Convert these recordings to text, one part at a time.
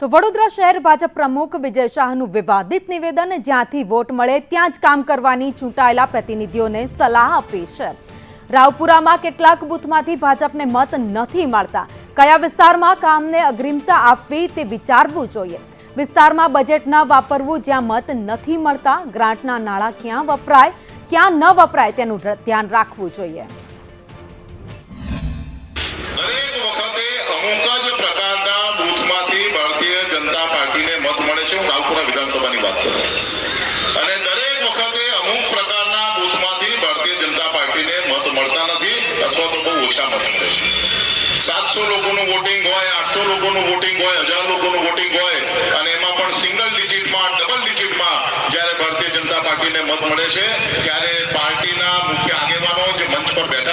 તો વડોદરા શહેર ભાજપ પ્રમુખ વિજય શાહનું વિવાદિત નિવેદન, જ્યાંથી વોટ મળે ત્યાં જ કામ કરવાની ચૂંટાયેલા પ્રતિનિધિઓને સલાહ આપી છે. રાવપુરામાં કેટલાક બૂથમાંથી ભાજપને મત નથી મળતા. કયા વિસ્તારમાં કામને અગ્રિમતા આપવી તે વિચારવું જોઈએ. વિસ્તારમાં બજેટ ન વાપરવું જ્યાં મત નથી મળતા ગ્રાન્ટના નાણાં ક્યાં વપરાય, ક્યાં ન વપરાય તેનું ધ્યાન રાખવું જોઈએ. અમુક જ પ્રકારના બૂથમાંથી પાર્ટીને મત મળે છે. હું રાવપુરા વિધાનસભાની વાત કરું અને દરેક વખતે અમુક પ્રકારના બૂથમાંથી ભારતીય જનતા પાર્ટીને મત મળતા નથી અથવા તો બહુ ઓછા મત મળે છે. સાતસો લોકોનું વોટિંગ હોય, આઠસો લોકોનું વોટિંગ હોય, હજાર લોકોનું વોટિંગ હોય અને એમાં પણ સિંગલ ડિજિટમાં ડબલ ડિજિટમાં જ્યારે ભારતીય જનતા પાર્ટીને મત મળે છે, ત્યારે પાર્ટીના મુખ્ય આગેવાનો જે મંચ પર બેઠા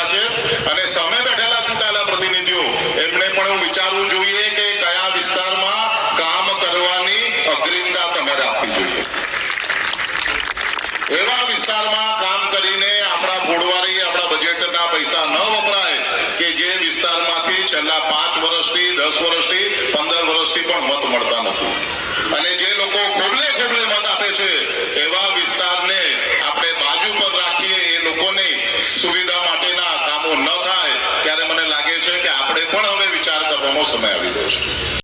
એવા વિસ્તારમાં કામ કરીને આપણા ફોડવારી આપણા બજેટના પૈસા ન વપરાય કે જે વિસ્તારમાંથી છેલ્લા પાંચ વર્ષથી, દસ વર્ષથી, પંદર વર્ષથી પણ મત મળતા નથી. અને જે લોકો ખોબલે ખોબલે મત આપે છે, એવા વિસ્તારને આપણે બાજુ પર રાખીએ, એ લોકોને સુવિધા માટેના કામો ન થાય, ત્યારે મને લાગે છે કે આપણે પણ હવે વિચાર કરવાનો સમય આવી ગયો છે.